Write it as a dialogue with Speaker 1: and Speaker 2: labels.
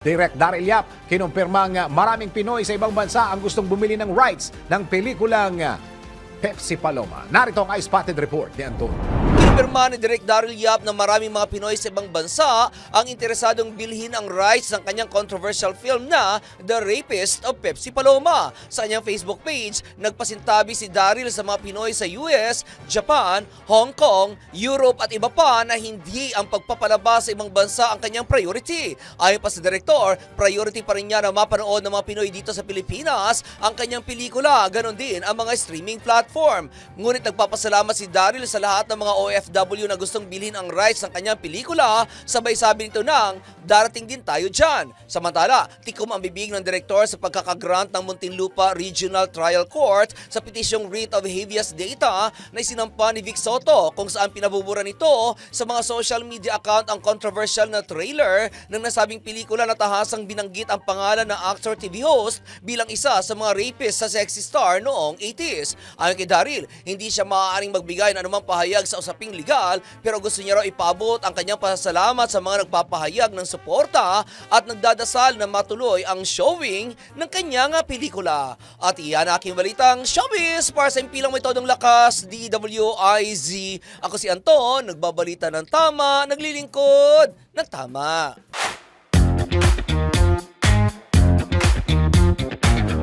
Speaker 1: Direk Daryl Yap, kinumpirmang maraming Pinoy sa ibang bansa ang gustong bumili ng rights ng pelikulang Pepsi Paloma. Narito ang iSpotted Report ni Anton.
Speaker 2: Kinipirma ni Direk Daryl Yap na maraming mga Pinoy sa ibang bansa ang interesadong bilhin ang rights ng kanyang controversial film na The Rapist of Pepsi Paloma. Sa kanyang Facebook page, nagpasintabi si Daryl sa mga Pinoy sa US, Japan, Hong Kong, Europe at iba pa na hindi ang pagpapalabas sa ibang bansa ang kanyang priority. Ayon pa sa direktor, priority pa rin niya na mapanood ng mga Pinoy dito sa Pilipinas ang kanyang pelikula, ganon din ang mga streaming platform. Ngunit nagpapasalamat si Daryl sa lahat ng mga OFW na gustong bilhin ang rights ng kanyang pelikula, sabay sabi nito nang darating din tayo dyan. Samantala, tikom ang bibig ng direktor sa pagkakagrant ng Muntinlupa Regional Trial Court sa petisyong writ of habeas data na isinampa ni Vic Soto kung saan pinabubura nito sa mga social media account ang controversial na trailer ng nasabing pelikula na tahasang binanggit ang pangalan ng actor TV host bilang isa sa mga rapist sa sexy star noong 80s. Ayon kay Daryl, hindi siya maaaring magbigay ng anumang pahayag sa usaping legal pero gusto niya raw ipabot ang kanyang pasasalamat sa mga nagpapahayag ng suporta at nagdadasal na matuloy ang showing ng kanyang pelikula. At iyan aking balitang showbiz para sa impilang may todong lakas, DWIZ. Ako si Anton, nagbabalita ng tama, naglilingkod ng tama.